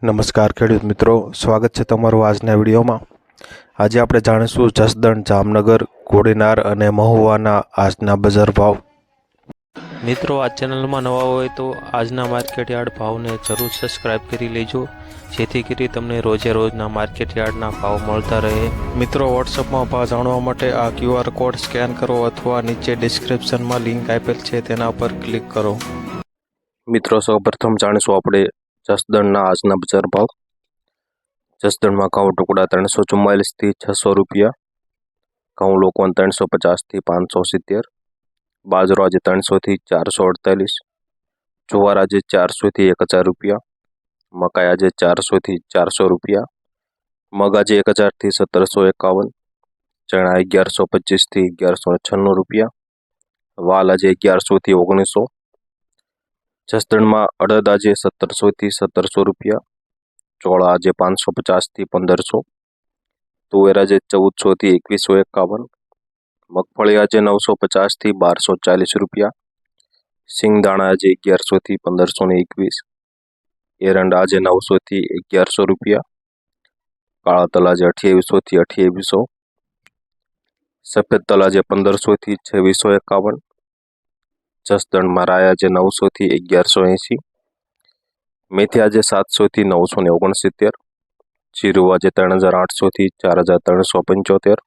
નમસ્કાર ખેડૂત મિત્રો સ્વાગત છે તમારું આજના વિડીયોમાં. આજે આપણે જાણીશું જસદણ જામનગર કોડીનાર અને મહુવાના આજના બજાર ભાવ. મિત્રો આ ચેનલમાં નવા હોય તો આજના માર્કેટ યાર્ડ ભાવને જરૂર સબસ્ક્રાઇબ કરી લેજો. જેથી કરી તમને રોજે રોજના માર્કેટ યાર્ડના ભાવ મળતા રહે. મિત્રો વોટ્સઅપમાં ભાવ જાણવા માટે આ ક્યુઆર કોડ સ્કેન કરો અથવા નીચે ડિસ્ક્રિપ્શનમાં લિંક આપેલ છે તેના પર ક્લિક કરો. મિત્રો સૌપ્રથમ જાણીશું આપણે જસદણના આજના બજાર ભાવ જસદણમાં ઘઉં ટુકડા ત્રણસો ચુમ્માલીસથી છસો રૂપિયા ઘઉં લોકોન ત્રણસો પચાસથી પાંચસો સિત્તેર બાજરો આજે ત્રણસોથી ચારસો અડતાલીસ જુવાર આજે ચારસોથી એક હજાર રૂપિયા મકાઈ આજે ચારસોથી ચારસો રૂપિયા મગ આજે એક હજારથી સત્તરસો એકાવન ચણા અગિયારસો પચીસથી અગિયારસો છન્નું રૂપિયા વાલ આજે અગિયારસોથી ઓગણીસો જસદણમાં અડદ આજે સત્તરસોથી સત્તરસો રૂપિયા, ચોળા આજે પાંચસો પચાસથી પંદરસો, તુવેર આજે ચૌદસોથી એકવીસો એકાવન, મગફળી આજે નવસો પચાસથી બારસો ચાલીસ રૂપિયા, સિંગદાણા આજે અગિયારસોથી પંદરસો ને એકવીસ, એરંડા આજે નવસોથી અગિયારસો રૂપિયા કાળા તલ આજે અઠ્યાવીસોથી અઠ્યાવીસો, સફેદ તલ આજે પંદરસોથી છવ્વીસો એકાવન જસદણમાં રાય આજે નવસોથી અગિયારસો એંસી મેથી આજે સાતસોથી નવસો ને ઓગણસિત્તેર જીરું આજે ત્રણ હજાર આઠસોથી ચાર હજાર ત્રણસો પંચોતેર,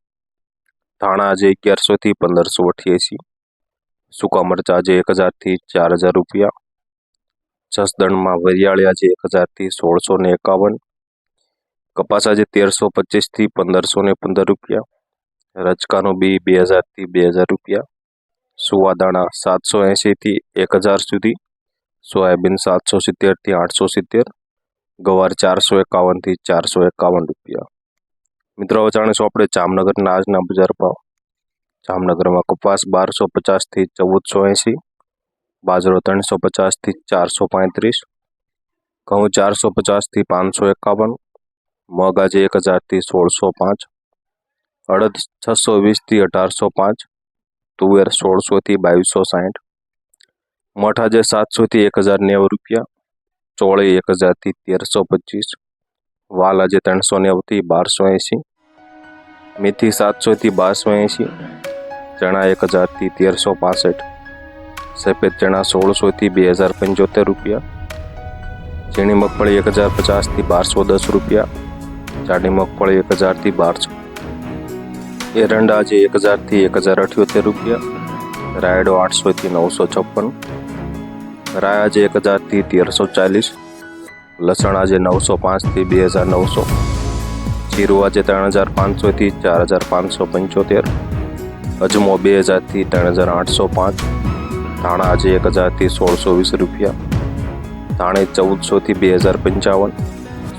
ધાણા આજે અગિયારસોથી પંદરસો અઠ્યાસી, સૂકા મરચાં આજે એક હજારથી ચાર હજાર રૂપિયા જસદણમાં વરિયાળી આજે એક હજારથી સોળસો ને એકાવન, કપાસ આજે તેરસો પચીસથી પંદરસો ને પંદર રૂપિયા રચકાનું બી બે હજારથી બે હજાર રૂપિયા સુવાદાણા સાતસો એંશીથી એક હજાર સુધી, સોયાબીન સાતસો સિત્તેરથી આઠસો સિત્તેર, ગવાર ચારસો એકાવનથી ચારસો એકાવન રૂપિયા. મિત્રો, હવે જાણીશું આપણે જામનગરના આજના બજાર ભાવ. જામનગરમાં કપાસ બારસો પચાસથી ચૌદસો એંશી, બાજરો ત્રણસો પચાસથી ચારસો પાંત્રીસ, ઘઉં ચારસો પચાસથી પાંચસો એકાવન, મગ આજે એક હજારથી સોળસો પાંચ, અડદ છસો વીસથી અઢારસો પાંચ તુવેર સોળસોથી બાવીસો સાઠ મઠ આજે સાતસોથી એક હજાર નેવું રૂપિયા, ચોળી એક હજારથી તેરસો પચીસ વાલ આજે ત્રણસો નેવુંથી બારસો એંશી, મેથી સાતસોથી બારસો એંશી, ચણા એક હજારથી તેરસો પાસઠ, સફેદ ચણા સોળસોથી બે હજાર પંચોતેર રૂપિયા, ઝીણી મગફળી એક હજાર પચાસથી બારસો દસ રૂપિયા, જાડી મગફળી એક હજારથી બારસો એરંડા જે એક હજારથી એક હજાર અઠ્યોતેર રૂપિયા. રાયડો આઠસોથી નવસો છપ્પન. રાય આજે એક હજારથી તેરસો ચાલીસ. લસણ આજે નવસો પાંચથી બે હજાર નવસો. જીરું આજે ત્રણ હજાર પાંચસોથી ચાર હજાર પાંચસો પંચોતેર. અજમો બે હજારથી ત્રણ હજાર આઠસો પાંચ. ધાણા આજે એક હજારથી સોળસો વીસ રૂપિયા. ધાણે ચૌદસોથી બે હજાર પંચાવન.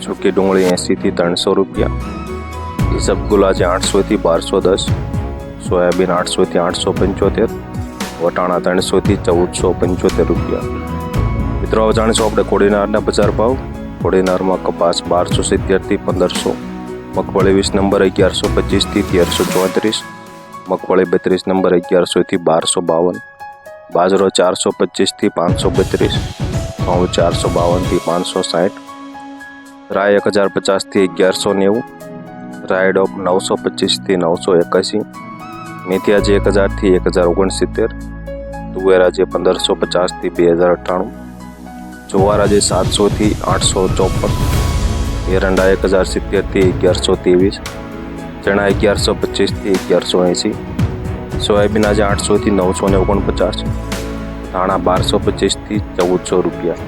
સૂકી ડુંગળી એંશીથી ત્રણસો રૂપિયા. ઈસબગુલ આજે આઠસોથી બારસો દસ, સોયાબીન આઠસોથી આઠસો પંચોતેર, વટાણા ત્રણસોથી ચૌદસો પંચોતેર રૂપિયા. મિત્રો, હવે જાણીશું આપણે કોડીનારના બજાર ભાવ. કોડીનારમાં કપાસ બારસો સિત્તેરથી પંદરસો, મગફળી વીસ નંબર અગિયારસો પચીસથી તેરસો ચોત્રીસ, મગફળી બત્રીસ નંબર અગિયારસોથી બારસો બાવન, બાજરો ચારસો પચીસથી પાંચસો બત્રીસ, ઘઉં ચારસો બાવનથી પાંચસો સાઠ રાય એક હજાર પચાસથી અગિયારસો નેવું રાયડો નવસો પચીસથી નવસો એકાસી મેથિયાજી એક હજારથી એક હજાર ઓગણસિત્તેર તુવેરાજે પંદરસો પચાસથી બે હજાર અઠ્ઠાણું જુવારાજે સાતસોથી આઠસો ચોપન, એરંડા એક હજાર સિત્તેરથી અગિયારસો ત્રેવીસ, ચણા અગિયારસો પચીસથી અગિયારસો એંસી સોયાબીન આજે આઠસોથી નવસો ને ઓગણપચાસ, ધાણા બારસો પચીસથી ચૌદસો રૂપિયા.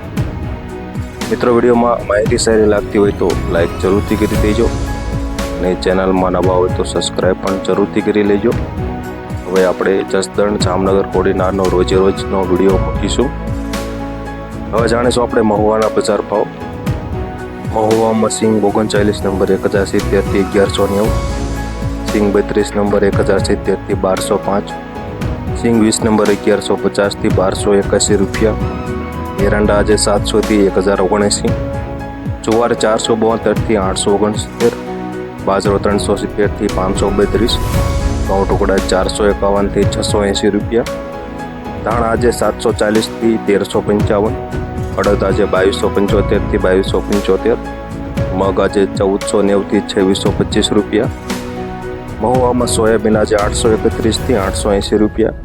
મિત્રો, વિડીયોમાં માહિતી સારી લાગતી હોય તો લાઈક જરૂરથી કરી દેજો. અને ચેનલમાં નવા હોય તો સબસ્ક્રાઈબ પણ જરૂરથી કરી લેજો. હવે આપણે જસદણ જામનગર કોડીનારનો રોજે રોજનો વીડિયો મૂકીશું. હવે જાણીશું આપણે મહુવાના બજાર ભાવ. મહુવામાં સિંગ ઓગણચાલીસ નંબર એક હજાર સિત્તેરથી અગિયારસો નેવું. સિંગ બત્રીસ નંબર એક હજાર સિત્તેરથી બારસો પાંચ. સિંગ વીસ નંબર અગિયારસો પચાસથી બારસો એકાસી રૂપિયા. એરંડા આજે સાતસોથી એક હજાર ઓગણએંસી જુવાર ચારસો બોતેરથી આઠસો ઓગણસિત્તેર. બાજરો ત્રણસો સિત્તેરથી પાંચસો બત્રીસ, ઘઉં ટુકડા ચારસો એકાવનથી છસો એંસી રૂપિયા, ધાણા આજે સાતસો ચાલીસથી તેરસો પંચાવન, અડદ આજે બાવીસો પંચોતેરથી બાવીસો પંચોતેર, મગ આજે ચૌદસો નેવથી છવ્વીસો પચીસ રૂપિયા, મહુવામાં સોયાબીન આજે આઠસો એકત્રીસથી આઠસો એંસી રૂપિયા,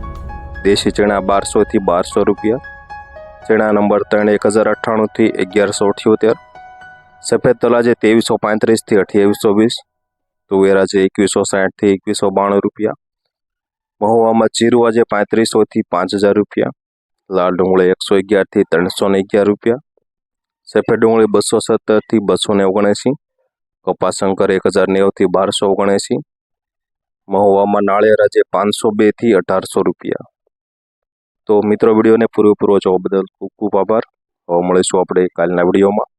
દેશી ચણા બારસોથી બારસો રૂપિયા, ચણા નંબર ત્રણ એક હજાર અઠ્ઠાણુંથી અગિયારસો અઠ્યોતેર, સફેદ તલ આજે ત્રેવીસો પાંત્રીસથી અઠ્યાવીસો વીસ તુવેર છે, એકવીસો સાઠથી એકવીસો બાણું રૂપિયા. મહુવામાં જીરું આજે પાંત્રીસોથી પાંચ હજાર રૂપિયા. લાલ ડુંગળી એકસો અગિયારથી ત્રણસો ને અગિયાર રૂપિયા. સફેદ ડુંગળી બસો સત્તરથી બસો ને ઓગણએંસી કપાસશંકર એક હજાર નેવથી બારસો ઓગણએંસી મહુવામાં નાળિયેર આજે પાંચસો બેથી અઢારસો રૂપિયા. તો મિત્રો, વિડીયોને પૂરેપૂરો જોવા બદલ ખૂબ ખૂબ આભાર. હવે મળીશું આપણે કાલના વિડીયોમાં.